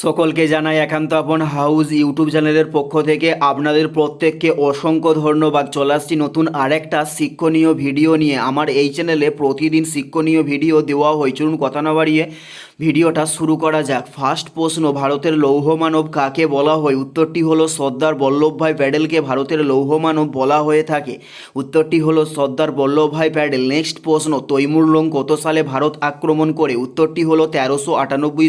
সকলকে জানাই একান্ত আপন হাউস ইউটিউব চ্যানেলের পক্ষ থেকে আপনাদের প্রত্যেককে অসংখ্য ধন্যবাদ। চলে আসছি নতুন আরেকটা শিক্ষণীয় ভিডিও নিয়ে। আমার এই চ্যানেলে প্রতিদিন শিক্ষণীয় ভিডিও দেওয়া হয়। চলুন কথা না বাড়িয়ে ভিডিওটা শুরু করা যাক। ফার্স্ট প্রশ্ন, ভারতের লৌহ মানব কাকে বলা হয়? উত্তরটি হলো সর্দার বল্লভভাই প্যাডেলকে ভারতের লৌহ মানব বলা হয়ে থাকে। উত্তরটি হলো সর্দার বল্লভভাই প্যাডেল। নেক্সট প্রশ্ন, তৈমুরলং কত সালে ভারত আক্রমণ করে? উত্তরটি হলো তেরোশো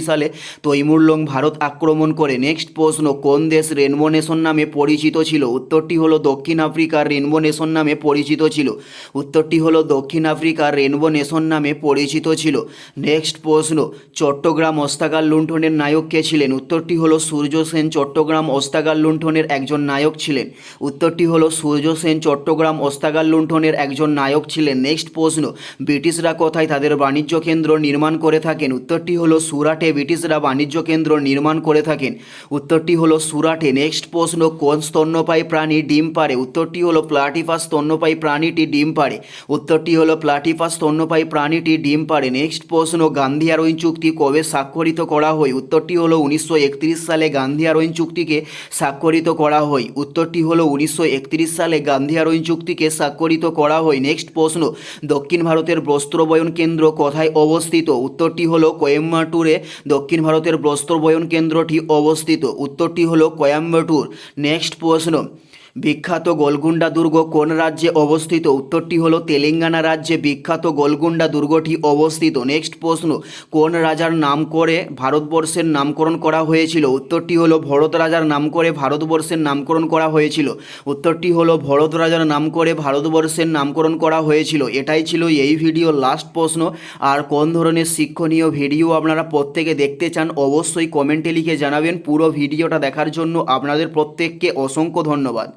সালে তৈমুরলং ভারত আক্রমণ করে নেক্সট প্রশ্ন, কোন দেশ রেনবো নেশন নামে পরিচিত ছিল? উত্তরটি হলো দক্ষিণ আফ্রিকার রেনবো নেশন নামে পরিচিত ছিল। উত্তরটি হলো দক্ষিণ আফ্রিকার রেনবো নেশন নামে পরিচিত ছিল। নেক্সট প্রশ্ন, চট্টগ্রাম অস্তাগার লুণ্ঠনের নায়ক কে ছিলেন? উত্তরটি হলো সূর্য সেন চট্টগ্রাম অস্তাগার লুণ্ঠনের একজন নায়ক ছিলেন। উত্তরটি হলো সূর্য সেন চট্টগ্রাম অস্তাগার লুণ্ঠনের একজন নায়ক ছিলেন। নেক্সট প্রশ্ন, ব্রিটিশরা কোথায় তাদের বাণিজ্য কেন্দ্র নির্মাণ করে থাকেন? উত্তরটি হলো সুরাটে, ব্রিটিশরা বাণিজ্য কেন্দ্র নির্মাণ করে থাকেন। উত্তরটি হলো সুরাটে। নেক্সট প্রশ্ন, কোন স্তন্যপায়ী প্রাণী ডিম পারে উত্তরটি হলো প্লাটিফাস স্তন্যপায়ী প্রাণীটি ডিম পারে উত্তরটি হলো প্লাটিফাস স্তন্যপায়ী প্রাণীটি ডিম পারে নেক্সট প্রশ্ন গান্ধী আরোইন চুক্তি কবে স্বাক্ষরিত করা হয়? উত্তরটি হলো উনিশশো একত্রিশ সালে গান্ধী আরোইন চুক্তিকে স্বাক্ষরিত করা হয়। উত্তরটি হলো উনিশশো একত্রিশ সালে গান্ধী আরোইন চুক্তিকে স্বাক্ষরিত করা হয়। নেক্সট প্রশ্ন, দক্ষিণ ভারতের বস্ত্রবয়ন কেন্দ্র কোথায় অবস্থিত? উত্তরটি হলো কোয়েম্বাটুরে। দক্ষিণ ভারতের বস্ত্রবয়ন কেন্দ্রটি অবস্থিত। উত্তরটি হলো কোয়াম্বাটুর। নেক্সট প্রশ্ন। বিখ্যাত গোলগুন্ডা দুর্গ কোন রাজ্যে অবস্থিত? উত্তরটি হলো তেলেঙ্গানা রাজ্যে বিখ্যাত গোলগুন্ডা দুর্গটি অবস্থিত। নেক্সট প্রশ্ন, কোন রাজার নাম করে ভারতবর্ষের নামকরণ করা হয়েছিল? উত্তরটি হলো ভরত রাজার নাম করে ভারতবর্ষের নামকরণ করা হয়েছিল। উত্তরটি হলো ভরত রাজার নাম করে ভারতবর্ষের নামকরণ করা হয়েছিল। এটাই ছিল এই ভিডিও লাস্ট প্রশ্ন। আর কোন ধরনের শিক্ষণীয় ভিডিও আপনারা প্রত্যেকে দেখতে চান, অবশ্যই কমেন্টে লিখে জানাবেন। পুরো ভিডিওটা দেখার জন্য আপনাদের প্রত্যেককে অসংখ্য ধন্যবাদ।